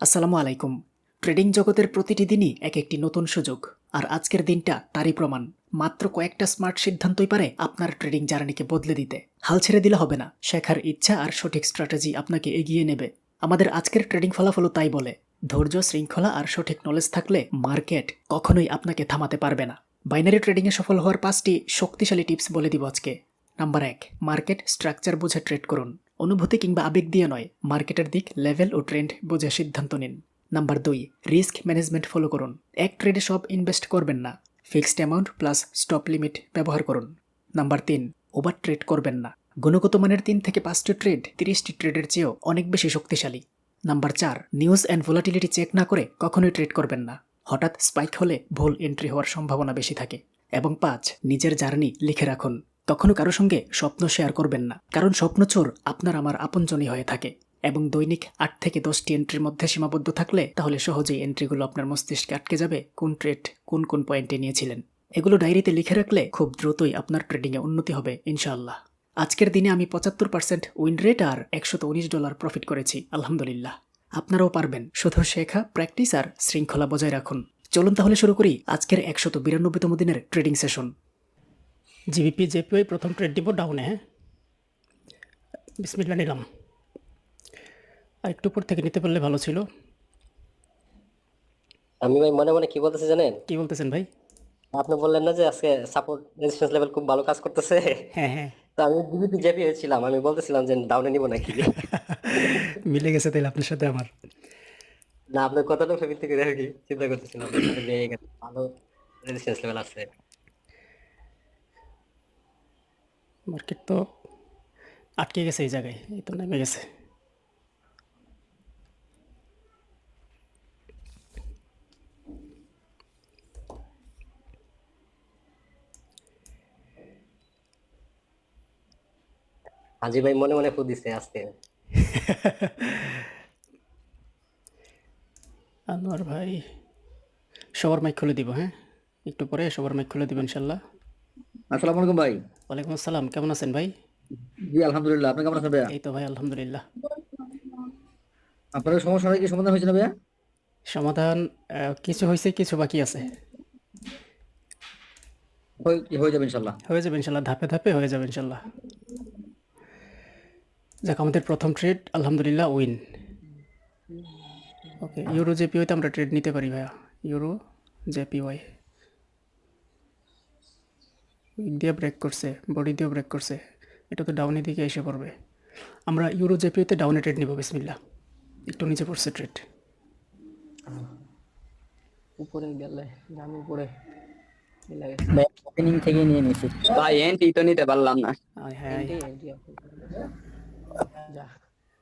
আসসালামু আলাইকুম। ট্রেডিং জগতের প্রতিটি দিনই এক একটি নতুন সুযোগ। আর আজকের দিনটা তারই প্রমাণ। মাত্র কয়েকটা স্মার্ট সিদ্ধান্তই পারে আপনার ট্রেডিং জার্নিকে বদলে দিতে। হাল ছেড়ে দিলে হবে না। শেখার ইচ্ছা আর সঠিক স্ট্র্যাটেজি আপনাকে এগিয়ে নেবে। আমাদের আজকের ট্রেডিং ফলাফলও তাই বলে, ধৈর্য, শৃঙ্খলা আর সঠিক নলেজ থাকলে মার্কেট কখনোই আপনাকে থামাতে পারবে না। বাইনারি ট্রেডিংয়ে সফল হওয়ার পাঁচটি শক্তিশালী টিপস বলে দিব আজকে। নাম্বার এক, মার্কেট স্ট্রাকচার বুঝে ট্রেড করুন। অনুভূতি কিংবা আবেগ দিয়ে নয়, মার্কেটের দিক লেভেল ও ট্রেন্ড বুঝে সিদ্ধান্ত নিন। নাম্বার দুই রিস্ক ম্যানেজমেন্ট ফলো করুন। এক ট্রেডে সব ইনভেস্ট করবেন না। Fixed amount plus stop limit ব্যবহার করুন। নাম্বার তিন ওভার ট্রেড করবেন না। গুণগত মানের তিন থেকে পাঁচটি ট্রেড তিরিশটি ট্রেডের চেয়েও অনেক বেশি শক্তিশালী। নাম্বার চার নিউজ অ্যান্ড ভোলাটিলিটি চেক না করে কখনোই ট্রেড করবেন না। হঠাৎ স্পাইক হলে ভুল এন্ট্রি হওয়ার সম্ভাবনা বেশি থাকে। এবং পাঁচ, নিজের জার্নি লিখে রাখুন। কখনো কারও সঙ্গে স্বপ্ন শেয়ার করবেন না। কারণ স্বপ্নচোর আপনার আমার আপনজনই হয়ে থাকে। এবং দৈনিক আট থেকে দশটি এন্ট্রির মধ্যে সীমাবদ্ধ থাকলে তাহলে সহজেই এন্ট্রিগুলো আপনার মস্তিষ্কে আটকে যাবে কোন ট্রেড কোন কোন পয়েন্টে নিয়েছিলেন। এগুলো ডায়েরিতে লিখে রাখলে খুব দ্রুতই আপনার ট্রেডিংয়ে উন্নতি হবে, ইনশাআল্লাহ। আজকের দিনে আমি পঁচাত্তর পার্সেন্ট উইন রেট আর একশত উনিশ ডলার প্রফিট করেছি, আলহামদুলিল্লাহ। আপনারাও পারবেন। শুধু শেখা প্র্যাকটিস আর শৃঙ্খলা বজায় রাখুন। চলুন তাহলে শুরু করি আজকের একশত বিরানব্বইতম দিনের ট্রেডিং সেশন জিবিপি জেপিওই প্রথম ট্রেড দিব ডাউনে হ্যাঁ? বিসমিল্লা নিলাম। আর একটু উপর থেকে নিতে পারলে ভালো ছিল। আমি ভাই মনে মনে কি বলতেছি জানেন? কি বলতেছেন ভাই? আপনি বললেন না যে আজকে সাপোর্ট রেজিস্ট্যান্স লেভেল খুব ভালো কাজ করতেছে। হ্যাঁ হ্যাঁ। তো আমি জিবিপি জেপি হয়েছিলাম আমি বলতেছিলাম যে ডাউনে নিব নাকি। মিলে গেছে তাহলে আপনার সাথে আমার। না আপনার কতটা ফেবিল থেকে দেখি চিন্তা করতেছিলাম ভালো রেজিস্ট্যান্স লেভেল আছে। মার্কেট তো আটকে গেছে এই জায়গায় এই তো নেমে গেছে। আজি ভাই মনে মনে ফু দিছে আজকে। আনোয়ার ভাই সবার মাইক খুলে দিব হ্যাঁ? একটু পরে সবার মাইক খুলে দিব ইনশাল্লাহ। আসসালামু আলাইকুম ভাই। ওয়ালাইকুম আসসালাম কেমন আছেন ভাই? জি আলহামদুলিল্লাহ। আপনি কেমন আছেন ভাইয়া? এই তো ভাই আলহামদুলিল্লাহ। আপনাদের সমস্যা কি সমাধান হয়েছে না ভাইয়া? সমাধান কিছু হয়েছে কিছু বাকি আছে। হয়ে হয়ে যাবে ইনশাল্লাহ। হয়ে যাবে ইনশাল্লাহ ধাপে ধাপে হয়ে যাবে ইনশাল্লাহ। যাক আমাদের প্রথম ট্রেড আলহামদুলিল্লাহ উইন ওকে ইউরো জেপিওতে আমরা ট্রেড নিতে পারি ভাইয়া। ইউরো জেপিওয়াই উইক দিয়ে ব্রেক করছে বডি দিয়েও ব্রেক করছে এটা তো ডাউনের দিকে এসে পড়বে। আমরা ইউরো জেপিওতে ডাউনে ট্রেড নিব বিসমিল্লা একটু নিচে পড়ছে ট্রেড। উপরে গেলে আমি উপরে। ওপেনিং থেকে নিয়ে নিয়েছি ভাই এন্ট্রি তো নিতে পারলাম না। হ্যাঁ।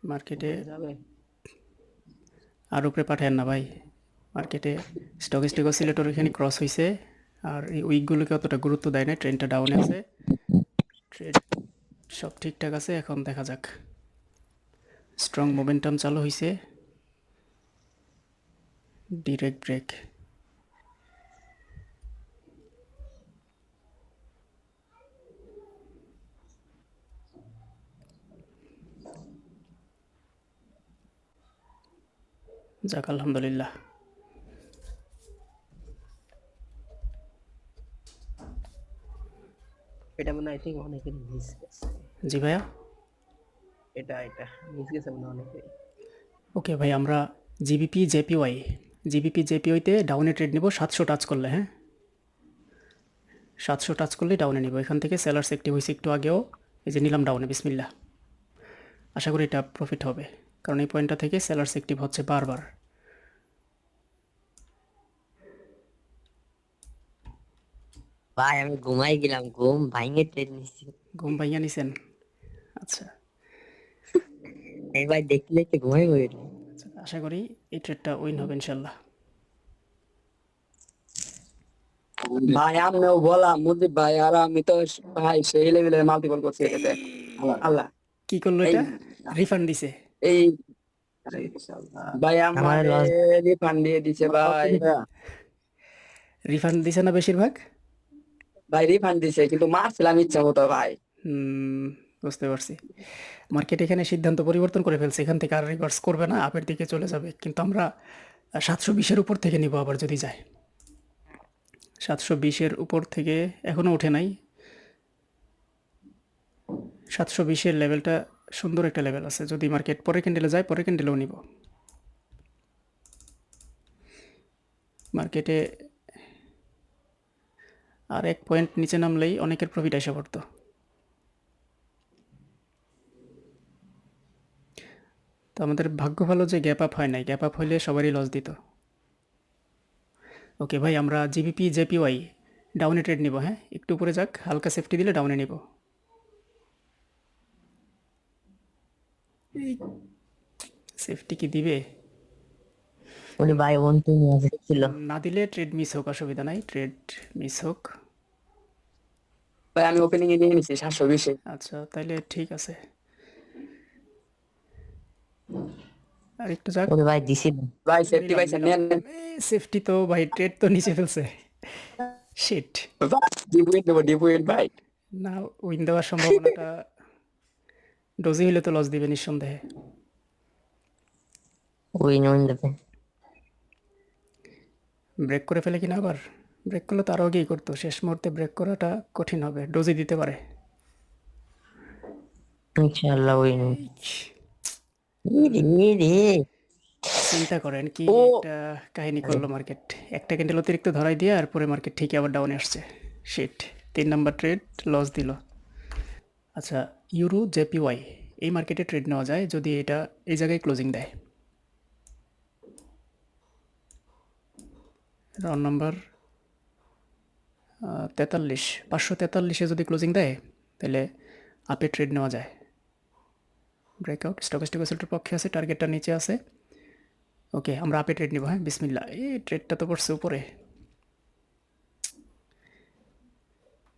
মার্কেটে যাবে। আর উপরে পাঠায় না ভাই। মার্কেটে স্টক স্টক সিলেটর এখানে ক্রস হয়েছে আর এই উইকগুলোকে অতটা গুরুত্ব দেয় না, ট্রেনটা ডাউনে আছে। ট্রেন সব ঠিকঠাক আছে, এখন দেখা যাক। স্ট্রং মোমেন্টাম চালু হয়েছে ডিরেক্ট ব্রেক যাক, আলহামদুলিল্লাহ। এটা মনে আই থিঙ্ক অনেকের মিস গেছে জি ভাইয়া? এটা এটা মিস গেছে মনে হয় অনেকের ওকে ভাই আমরা জিবিপি জেপিওয়াই জিবিপি জেপিওয়াইতে ডাউনে ট্রেড নিব সাতশো টাচ করলে হ্যাঁ? সাতশো টাচ করলে ডাউনে নিব। এখান থেকে সেলার্স অ্যাক্টিভ হয়েছে একটু আগেও এই যে নিলাম ডাউনে বিসমিল্লা আশা করি এটা প্রফিট হবে। কারণ এই পয়েন্টটা থেকে সেলার্স অ্যাক্টিভ হচ্ছে বারবার। ভাই আমি ঘুমাই গেলাম ঘুম ভাঙে ট্রেন নিচ্ছি ঘুম ভাইয়া নিছেন? আচ্ছা। এই ভাই দেখতে দেখতে ঘুমাই গেল আচ্ছা, আশা করি এই ট্রেডটা উইন হবে ইনশাল্লাহ। ভাই আমিও বললাম মুদিব ভাই আর আমি তো ভাই সেই লেভেলের মাল্টিপল করছি এটাতে। আল্লাহ। কি করল এটা? রিফান্ড দিছে। এই ভাই আমার আমার রিফান্ড দিয়ে দিছে ভাই। রিফান্ড দিছে না বেশিরভাগ? ভাই রিফান্ড দিছে কিন্তু মারছিলাম ইচ্ছা মতো ভাই। হুম, বুঝতে পারছি। মার্কেট এখানে সিদ্ধান্ত পরিবর্তন করে ফেলছে এখান থেকে আর রিভার্স করবে না আপের দিকে চলে যাবে। কিন্তু আমরা সাতশো বিশের উপর থেকে নিব আবার যদি যায়। সাতশো বিশের উপর থেকে এখনও ওঠে নাই। সাতশো বিশের লেভেলটা সুন্দর একটা লেভেল আছে। যদি মার্কেট পরের ক্যান্ডেলে যায় পরের ক্যান্ডেলেও নিব। মার্কেটে আর এক পয়েন্ট নিচে নামলেই অনেকের প্রফিট এসে পড়তো। তো আমাদের ভাগ্য ভালো যে গ্যাপ আপ হয় নাই গ্যাপ আপ হইলে সবারই লস দিত। ওকে ভাই, আমরা জিবিপি জেপিওয়াই ডাউনে ট্রেড নিব হ্যাঁ? একটু উপরে যাক, হালকা সেফটি দিলে ডাউনে নিব। সেফটি কি দিবে? উনি ভাই ওয়ান টু ছিল। না দিলে ট্রেড মিস হোক অসুবিধা নাই ট্রেড মিস হোক। ভাই আমি ওপেনিং এ নিয়ে নিছি সাতশো বিশে। আচ্ছা তাইলে ঠিক আছে। আর একটু যাক। উনি ভাই দিছিল। ভাই সেফটি নেন। নেন সেফটি তো ভাই ট্রেড তো নিচে ফেলছে। শিট ডিপ উইন দেবো ডিপ উইন ভাই। না উইন দেওয়ার সম্ভাবনাটা ডোজি হলে তো লস দিবে নিঃসন্দেহে। উইন উইন দেবে। ব্রেক করে ফেলে কিনা আবার? ব্রেক করলে তো আরও আগেই করতো। শেষ মুহূর্তে ব্রেক করাটা কঠিন হবে। ডোজি দিতে পারে। ইনশাআল্লাহ উইন চিন্তা করেন কি একটা কাহিনী করল মার্কেট একটা ক্যান্ডেল অতিরিক্ত ধরাই দিয়ে আর পরে মার্কেট ঠিকই আবার ডাউনে আসছে। শিট তিন নাম্বার ট্রেড লস দিল। আচ্ছা ইউরো জেপিওয়াই এই মার্কেটে ট্রেড নেওয়া যায় যদি এটা এই জায়গায় ক্লোজিং দেয়। রাউন্ড নাম্বার তেতাল্লিশ। পাঁচশো তেতাল্লিশে যদি ক্লোজিং দেয় তাহলে আপে ট্রেড নেওয়া যায়। ব্রেকআউট স্টকেস্টিক ওয়েসেলটার পক্ষে আছে টার্গেটটা নিচে আছে। ওকে আমরা আপে ট্রেড নিব হ্যাঁ? বিসমিল্লা এই ট্রেডটা তো পড়ছে উপরে।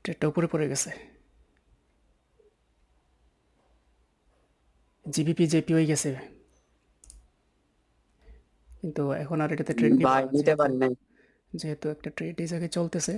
ট্রেডটা উপরে পড়ে গেছে। জিবিপি জেপি হয়ে গেছে। কিন্তু এখন আর এটাতে ট্রেড নিতে পারি নাই। যেহেতু একটা ট্রেড এই জায়গায় চলতেছে।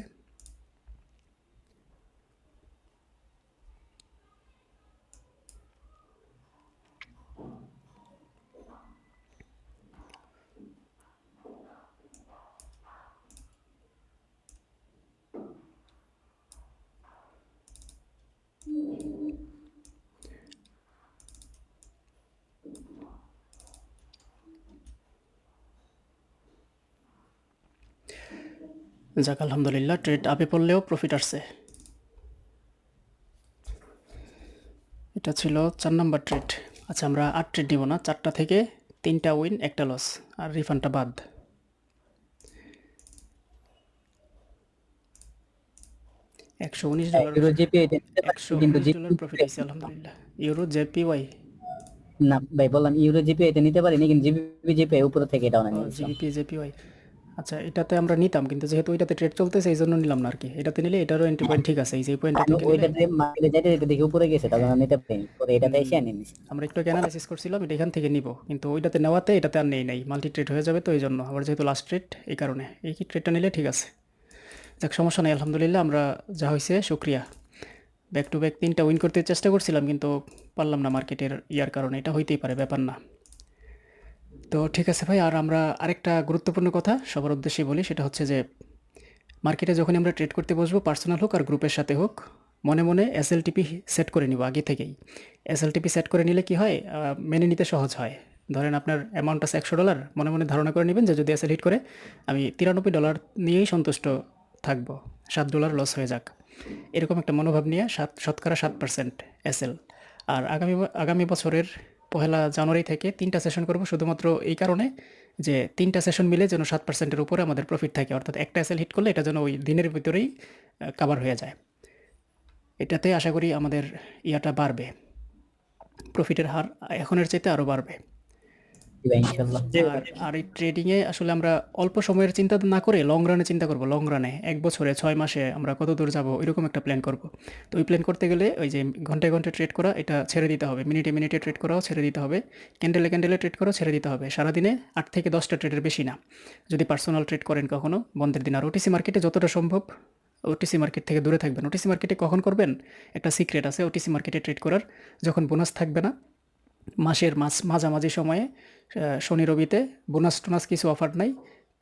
যাক আলহামদুলিল্লাহ ট্রেড আপে পড়লেও প্রফিট আসছে। এটা ছিল চার নাম্বার ট্রেড আচ্ছা আমরা আট ট্রেড দিব না চারটা থেকে তিনটা উইন একটা লস আর রিফান্ডটা বাদ। একশো উনিশ ডলার ইউরো জিপি একশো ডলার প্রফিট হয়েছে আলহামদুলিল্লাহ। ইউরো জেপিওয়াই না ভাই বললাম ইউরো জিপি এটা নিতে পারিনি কিন্তু জিপি জিপি উপরে থেকে এটা অনেক জিবিপি জেপিওয়াই আচ্ছা এটাতে আমরা নিতাম কিন্তু যেহেতু এটাতে ট্রেড চলতেছে এই জন্য নিলাম না আর কি। এটাতে নিলে এটারও এন্ট্রি পয়েন্ট ঠিক আছে এই যে পয়েন্ট আমি ওইটাতে মার্কেটে যাইতে যেতে দেখি উপরে গেছে তখন আমি নিতে পারিনি পরে এটাতে এসে আনি আমরা একটু অ্যানালাইসিস করছিলাম এটা এখান থেকে নিব। কিন্তু ওইটাতে নেওয়াতে এটাতে আর নেই নাই। মাল্টি ট্রেড হয়ে যাবে তো এই জন্য। আবার যেহেতু লাস্ট ট্রেড এই কারণে। এই কি ট্রেডটা নিলে ঠিক আছে। যাক সমস্যা নেই আলহামদুলিল্লাহ আমরা যা হয়েছে শুক্রিয়া। ব্যাক টু ব্যাক তিনটা উইন করতে চেষ্টা করছিলাম কিন্তু পারলাম না মার্কেটের ইয়ার কারণে। এটা হইতেই পারে ব্যাপার না। তো ঠিক আছে ভাই, আর আমরা আরেকটা গুরুত্বপূর্ণ কথা সবার উদ্দেশ্যে বলি, সেটা হচ্ছে যে মার্কেটে যখন আমরা ট্রেড করতে বসবো পার্সোনাল হোক আর গ্রুপের সাথে হোক, মনে মনে এসএলটিপি সেট করে নিব আগে থেকেই। এসএলটিপি সেট করে নিলে কি হয় মেনে নিতে সহজ হয়। ধরেন আপনার অ্যামাউন্ট আছে একশো ডলার মনে মনে ধারণা করে নেবেন যে যদি এসএল হিট করে, আমি তিরানব্বই ডলার নিয়েই সন্তুষ্ট থাকব, সাত ডলার লস হয়ে যাক। এরকম একটা মনোভাব নিয়ে সাত, শতকরা সাত পার্সেন্ট এসএল আর আগামী আগামী বছরের পহেলা জানুয়ারি থেকে তিনটা সেশন করব শুধুমাত্র এই কারণে যে তিনটা সেশন মিলে যেন সাত পার্সেন্টের উপরে আমাদের প্রফিট থাকে। অর্থাৎ একটা সেল হিট করলে এটা যেন ওই দিনের ভিতরেই কাভার হয়ে যায়। এটাতে আশা করি আমাদের ইয়াটা বাড়বে। প্রফিটের হার এখনের চাইতে আরও বাড়বে। আর এই ট্রেডিংয়ে আসলে আমরা অল্প সময়ের চিন্তা না করে লং রানে চিন্তা করব লং রানে এক বছরে, ছয় মাসে আমরা কত দূর যাব, এরকম একটা প্ল্যান করব। তো ওই প্ল্যান করতে গেলে ওই যে ঘন্টায় ঘন্টায় ট্রেড করা, এটা ছেড়ে দিতে হবে। মিনিটে মিনিটে ট্রেড করাও ছেড়ে দিতে হবে। ক্যান্ডেলে ক্যান্ডেলে ট্রেড করাও ছেড়ে দিতে হবে। সারাদিনে আট থেকে দশটা ট্রেডের বেশি না। যদি পার্সোনাল ট্রেড করেন কখনো, বন্ধের দিন। আর ওটিসি মার্কেটে যতটা সম্ভব ওটিসি মার্কেট থেকে দূরে থাকবেন। ওটিসি মার্কেটে কখন করবেন? একটা সিক্রেট আছে ওটিসি মার্কেটে ট্রেড করার। যখন বোনাস থাকবে না মাসের মাস, মাঝামাঝি সময়ে শনি রবিতে বোনাস টোনাস কিছু অফার নাই,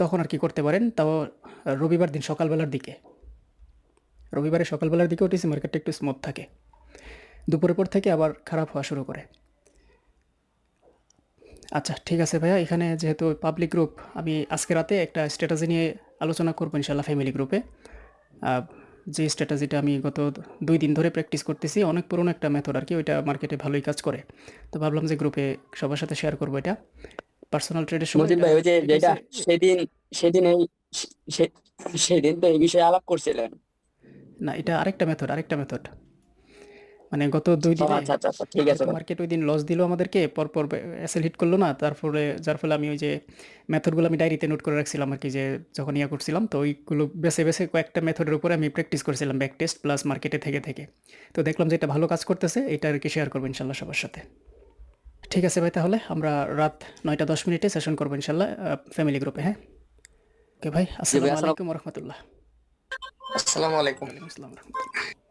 তখন আর কি করতে পারেন? তাও রবিবার দিন সকালবেলার দিকে। রবিবারে সকালবেলার দিকে ওটিসি মার্কেটটা একটু স্মুথ থাকে। দুপুরের পর থেকে আবার খারাপ হওয়া শুরু করে। আচ্ছা ঠিক আছে ভাইয়া, এখানে যেহেতু পাবলিক গ্রুপ আমি আজকে রাতে একটা স্ট্র্যাটেজি নিয়ে আলোচনা করব ইনশাল্লাহ ফ্যামিলি গ্রুপে যে স্ট্র্যাটাজিটা আমি গত দুই দিন ধরে প্র্যাকটিস করতেছি অনেক পুরনো একটা মেথড আর কি ওইটা মার্কেটে ভালোই কাজ করে। তো ভাবলাম যে গ্রুপে সবার সাথে শেয়ার করব এটা। পার্সোনাল ট্রেডের সময় ভাই ওই যে যেটা সেদিন সেদিন এই সেদিন তো এই বিষয়ে আলাপ করছিলেন। না এটা আরেকটা মেথড আরেকটা মেথড মানে গত দুই দিনে আচ্ছা আচ্ছা আচ্ছা, ঠিক আছে। মার্কেট ওই দিন লস দিল আমাদেরকে পরপর এসএল হিট করল না তারপরে যার ফলে আমি ওই যে মেথডগুলো আমি ডায়েরিতে নোট করে রাখছিলাম আর কি যে যখন ইয়া করছিলাম তো ওইগুলো বেছে বেছে কয়েকটা মেথডের উপরে আমি প্র্যাকটিস করছিলাম ব্যাক টেস্ট প্লাস মার্কেটে থেকে থেকে। তো দেখলাম যে এটা ভালো কাজ করতেছে এটা আর কি শেয়ার করব ইনশাল্লাহ সবার সাথে। ঠিক আছে ভাই তাহলে আমরা রাত নয়টা দশ মিনিটে সেশন করব ইনশাল্লাহ ফ্যামিলি গ্রুপে হ্যাঁ? ওকে ভাই আসসালামু আসসালাম- আলাইকুম রহমতুল্লাহ। আসসালামু আলাইকুম। আসসালাম রহমতুল্লাহ।